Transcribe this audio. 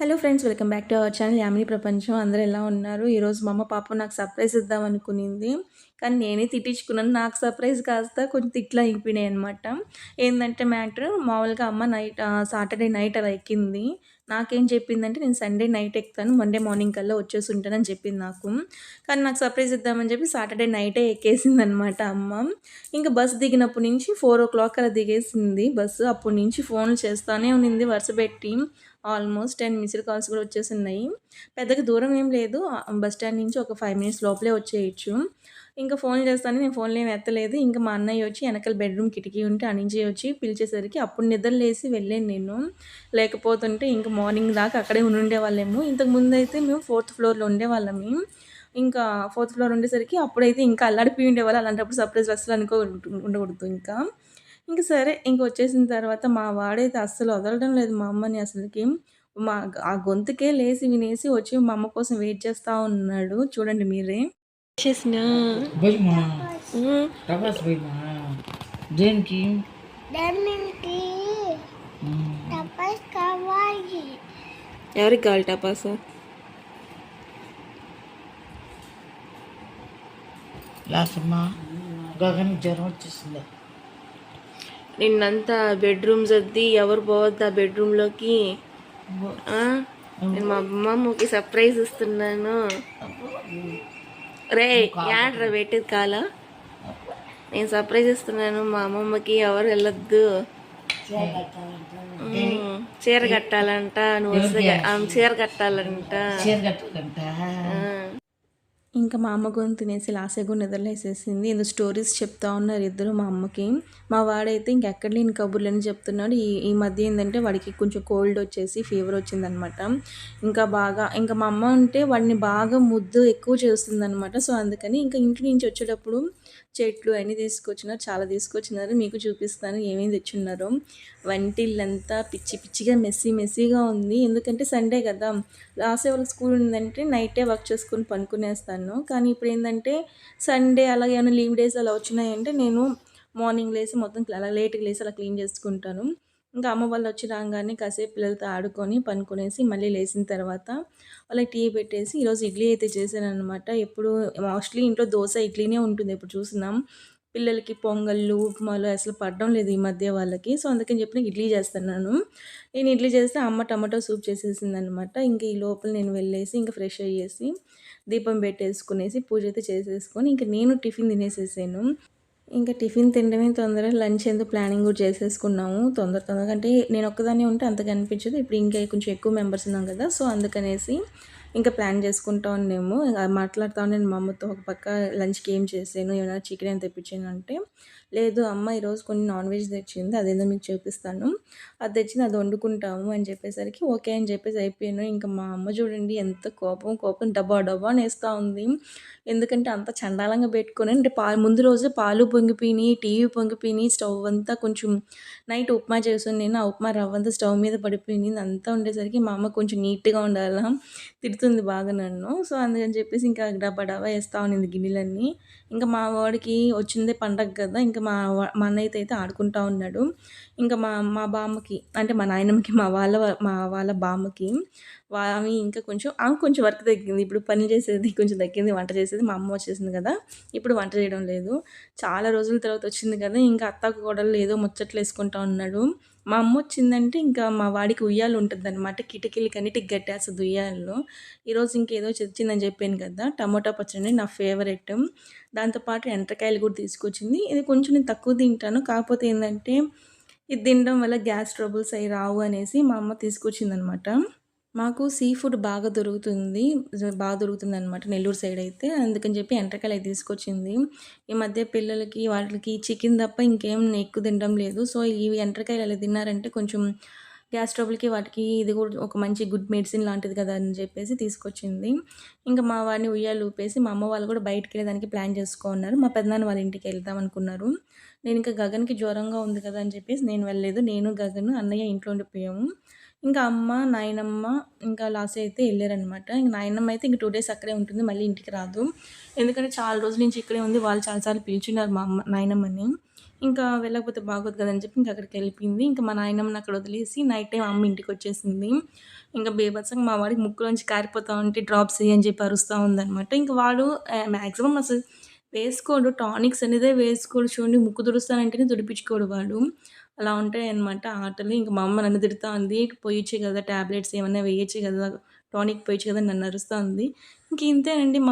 Hello friends welcome back to our channel Yamini ప్రపంచం అందరూ ఎలా ఉన్నారు? ఈరోజు మా అమ్మ పాప నాకు సర్ప్రైజ్ ఇద్దాం అనుకునింది. కానీ నేనే తిట్టించుకున్నాను. నాకు సర్ప్రైజ్ కాస్త కొంచెం తిట్లు అయిపోయినాయి అనమాట ఏంటంటే మ్యాటర్ మామూలుగా అమ్మ నైట్ సాటర్డే నైట్ అలా ఎక్కింది. నాకేం చెప్పిందంటే నేను సండే నైట్ ఎక్కుతాను మండే మార్నింగ్ కల్లా వచ్చేసి ఉంటానని చెప్పింది నాకు. కానీ నాకు సర్ప్రైజ్ ఇద్దామని చెప్పి సాటర్డే నైటే ఎక్కేసింది అనమాట అమ్మ. ఇంకా బస్సు దిగినప్పటి నుంచి ఫోర్ ఓ క్లాక్ అలా దిగేసింది బస్సు. అప్పటి నుంచి ఫోన్లు చేస్తూనే ఉన్నింది వరుస పెట్టి. ఆల్మోస్ట్ టెన్ మిస్డ్ కాల్స్ కూడా వచ్చేసి ఉన్నాయి పెద్దగా దూరం ఏం లేదు. బస్ స్టాండ్ నుంచి ఒక ఫైవ్ మినిట్స్ లోపలే వచ్చేయచ్చు. ఇంకా ఫోన్ చేస్తాను నేను ఫోన్లో ఏమి ఎత్తలేదు. ఇంకా మా అన్నయ్య వచ్చి వెనకాల బెడ్రూమ్ కిటికీ ఉంటే అనించి వచ్చి పిలిచేసరికి అప్పుడు నిద్రలేసి వెళ్ళాను నేను. లేకపోతుంటే ఇంకా మార్నింగ్ దాకా అక్కడే ఉండి ఉండేవాళ్ళేమో ఇంతకు ముందు అయితే మేము ఫోర్త్ ఫ్లోర్లో ఉండేవాళ్ళమి. ఇంకా ఫోర్త్ ఫ్లోర్ ఉండేసరికి అప్పుడైతే ఇంకా అల్లాడిపోయి ఉండేవాళ్ళు. అలాంటప్పుడు సర్ప్రైజ్ అసలు అనుకో ఉండకూడదు ఇంకా. ఇంకా సరే ఇంక వచ్చేసిన తర్వాత మా వాడైతే అస్సలు వదలడం లేదు మా అమ్మని అసలుకి. మా ఆ గొంతుకే లేసి వినేసి వచ్చి మా అమ్మ కోసం వెయిట్ చేస్తూ ఉన్నాడు. చూడండి మీరే. చేసిన. పోయిమా టపాస్ పోయిమా దేనికి? దానికి టపాస్ కావాలి. ఎవరికి కావాలి టపాసు? లాస్ట్ అమ్మా గగన్ జ్వరం వచ్చేసింది. నిన్నంతా బెడ్రూమ్ సర్ది ఎవరు పోవద్దు ఆ బెడ్రూమ్లోకి? నేను మా అమ్మమ్మకి సర్ప్రైజ్ ఇస్తున్నాను. రే యాడ్రా పెట్టేది కాలా? నేను సర్ప్రైజ్ ఇస్తున్నాను మా అమ్మమ్మకి ఎవరు వెళ్ళొద్దు. చీర కట్టాలంట. నువ్వు వస్తే చీర కట్టాలంట. ఇంకా మా అమ్మ గొంతు తినేసి లాసేగు నిద్రలేసేసింది. ఏదో స్టోరీస్ చెప్తా ఉన్నారు ఇద్దరు మా అమ్మకి. మా వాడైతే ఇంకెక్కడ లేని కబుర్లు అని చెప్తున్నాడు. ఈ ఈ మధ్య ఏంటంటే వాడికి కొంచెం కోల్డ్ వచ్చేసి ఫీవర్ వచ్చిందనమాట. ఇంకా బాగా ఇంకా మా అమ్మ ఉంటే వాడిని బాగా ముద్దు ఎక్కువ చేస్తుందనమాట. సో అందుకని ఇంకా ఇంటి నుంచి వచ్చేటప్పుడు చెట్లు అన్నీ తీసుకొచ్చినారు చాలా తీసుకొచ్చినారు. మీకు చూపిస్తాను ఏమేమి తెచ్చున్నారో. వంటిల్లంతా పిచ్చి పిచ్చిగా మెస్సీ మెస్సీగా ఉంది. ఎందుకంటే సండే కదా. లాస్ట్ వాళ్ళకి స్కూల్ ఉందంటే నైటే వర్క్ చేసుకొని పనుకునేస్తాను. కానీ ఇప్పుడు ఏంటంటే సండే అలాగే ఏమైనా లీవ్ డేస్ అలా వచ్చినాయంటే నేను మార్నింగ్ లేసి మొత్తం అలా లేట్గా లేసి అలా క్లీన్ చేసుకుంటాను. ఇంకా అమ్మ వాళ్ళు వచ్చి రాగానే కాసేపు పిల్లలతో ఆడుకొని పనుకునేసి మళ్ళీ లేచిన తర్వాత వాళ్ళకి టీ పెట్టేసి ఈరోజు ఇడ్లీ అయితే చేశాను అనమాట ఎప్పుడు మోస్ట్లీ ఇంట్లో దోశ ఇడ్లీనే ఉంటుంది ఇప్పుడు చూసినాం. పిల్లలకి పొంగళ్ళు ఉప్మాలు అసలు పడడం లేదు ఈ మధ్య వాళ్ళకి. సో అందుకని చెప్పి నేను ఇడ్లీ చేస్తున్నాను. నేను ఇడ్లీ చేస్తే అమ్మ టమాటో సూప్ చేసేసింది అనమాట ఇంక ఈ లోపల నేను వెళ్ళేసి ఇంకా ఫ్రెష్ అయ్యేసి దీపం పెట్టేసుకునేసి పూజ అయితే చేసేసుకొని ఇంకా నేను టిఫిన్ తినేసేసాను. ఇంకా టిఫిన్ తినడమే తొందరగా లంచ్ ఎందుకు ప్లానింగ్ కూడా చేసేసుకున్నాము. తొందర తొందరగా అంటే నేను ఒక్కదాన్ని ఉంటే అంతగా అనిపించదు. ఇప్పుడు ఇంకా కొంచెం ఎక్కువ మెంబర్స్ ఉన్నాం కదా సో అందుకనేసి ఇంకా ప్లాన్ చేసుకుంటా ఉన్నాము. మాట్లాడుతూ నేను మా అమ్మతో ఒక పక్క లంచ్కి ఏం చేసాను ఏమైనా చికెన్ ఏం తెప్పించాను అంటే లేదు అమ్మ ఈరోజు కొన్ని నాన్ వెజ్ తెచ్చింది అదేదో మీకు చూపిస్తాను. అది తెచ్చింది అది వండుకుంటాము అని చెప్పేసరికి ఓకే అని చెప్పేసి అయిపోయాను. ఇంకా మా అమ్మ చూడండి ఎంత కోపం కోపం డబ్బా డబ్బా నేస్తూ ఉంది. ఎందుకంటే అంత చండాలంగా పెట్టుకొని అంటే పాలు ముందు రోజు పాలు పొంగిపోయినాయి టీవీ పొంగిపోయినాయి స్టవ్ అంతా కొంచెం నైట్ ఉప్మా చేసాను నేను ఆ ఉప్మా రవ్వ అంతా స్టవ్ మీద పడిపోయింది. అంతా ఉండేసరికి మా అమ్మ కొంచెం నీట్గా ఉండాలా తిడుతుంది బాగా నన్ను. సో అందుకని చెప్పేసి ఇంకా డబ్బా డబ్బా వేస్తూ ఉన్నింది గిన్నెలన్నీ. ఇంకా మా వాడికి వచ్చిందే పండగ కదా ఇంకా మా మా అన్నయ్యతో అయితే ఆడుకుంటా ఉన్నాడు. ఇంకా మా మా బామ్మకి అంటే మా నాయనమ్మకి మా వాళ్ళ మా వాళ్ళ బామ్మకి అవి ఇంకా కొంచెం ఆమె కొంచెం వర్క్ తగ్గింది. ఇప్పుడు పని చేసేది కొంచెం తగ్గింది వంట చేసేది మా అమ్మ వచ్చేసింది కదా. ఇప్పుడు వంట చేయడం లేదు. చాలా రోజుల తర్వాత వచ్చింది కదా. ఇంకా అత్త కూడా ఏదో ముచ్చట్లు వేసుకుంటా ఉన్నాడు. మా అమ్మ వచ్చిందంటే ఇంకా మా వాడికి ఉయ్యాలు ఉంటుంది అనమాట కిటికీలు కన్నిటికి గట్టేస్తుంది ఉయ్యాలలో. ఈరోజు ఇంకేదో తెచ్చిందని చెప్పాను కదా టమోటా పచ్చడి నా ఫేవరెట్. దాంతోపాటు ఎండ్రకాయలు కూడా తీసుకొచ్చింది. ఇది కొంచెం నేను తక్కువ తింటాను. కాకపోతే ఏంటంటే ఇది తినడం వల్ల గ్యాస్ ట్రబుల్స్ అవి రావు అనేసి మా అమ్మ తీసుకొచ్చిందనమాట మాకు సీ ఫుడ్ బాగా దొరుకుతుంది బాగా దొరుకుతుంది అనమాట నెల్లూరు సైడ్ అయితే. అందుకని చెప్పి ఎంటకాయలు అయితే తీసుకొచ్చింది. ఈ మధ్య పిల్లలకి వాటికి చికెన్ తప్ప ఇంకేం ఎక్కువ తినడం లేదు. సో ఇవి ఎంటకాయలు అలా తిన్నారంటే కొంచెం గ్యాస్ ట్రబుల్కి వాటికి ఇది కూడా ఒక మంచి గుడ్ మెడిసిన్ లాంటిది కదా అని చెప్పేసి తీసుకొచ్చింది. ఇంకా మా వాడిని ఉయ్యాలు ఊపేసి మా అమ్మ వాళ్ళు కూడా బయటికి వెళ్ళేదానికి ప్లాన్ చేసుకున్నారు. మా పెద్దనాన్న వాళ్ళ ఇంటికి వెళ్దాం అనుకున్నారు. నేను ఇంకా గగన్కి జ్వరంగా ఉంది కదా అని చెప్పేసి నేను వెళ్ళలేదు. నేను గగన్ అన్నయ్య ఇంట్లో ఉండిపోయాము. ఇంకా అమ్మ నాయనమ్మ ఇంకా లాస్ట్ అయితే వెళ్ళారనమాట ఇంక నాయనమ్మ అయితే ఇంక టూ డేస్ అక్కడే ఉంటుంది మళ్ళీ ఇంటికి రాదు. ఎందుకంటే చాలా రోజుల నుంచి ఇక్కడే ఉంది వాళ్ళు చాలాసార్లు పిలిచున్నారు మా అమ్మ నాయనమ్మని. ఇంకా వెళ్ళకపోతే బాగోదు కదని చెప్పి ఇంకా అక్కడికి వెళ్ళిపోయింది. ఇంకా మా నాయనమ్మని అక్కడ వదిలేసి నైట్ టైం అమ్మ ఇంటికి వచ్చేసింది. ఇంకా బేబత్సంగా మా వాడికి ముక్కులోంచి కారిపోతా ఉంటే డ్రాప్స్ అని చెప్పి అరుస్తూ ఉందనమాట ఇంకా వాడు మ్యాక్సిమం అసలు వేసుకోడు టానిక్స్ అనేదే వేసుకోడు. చూడండి ముక్కు తుడుస్తానంటేనే తుడిపించుకోడు వాడు. అలా ఉంటాయి అనమాట ఆటలు. ఇంకా మా అమ్మ నన్ను తిడుతా ఉంది పోయొచ్చు కదా ట్యాబ్లెట్స్ ఏమైనా వేయచ్చు కదా టానిక్ పోయొచ్చు కదా అని నన్ను అరుస్తూ ఉంది ఇంక ఇంతేనండి మా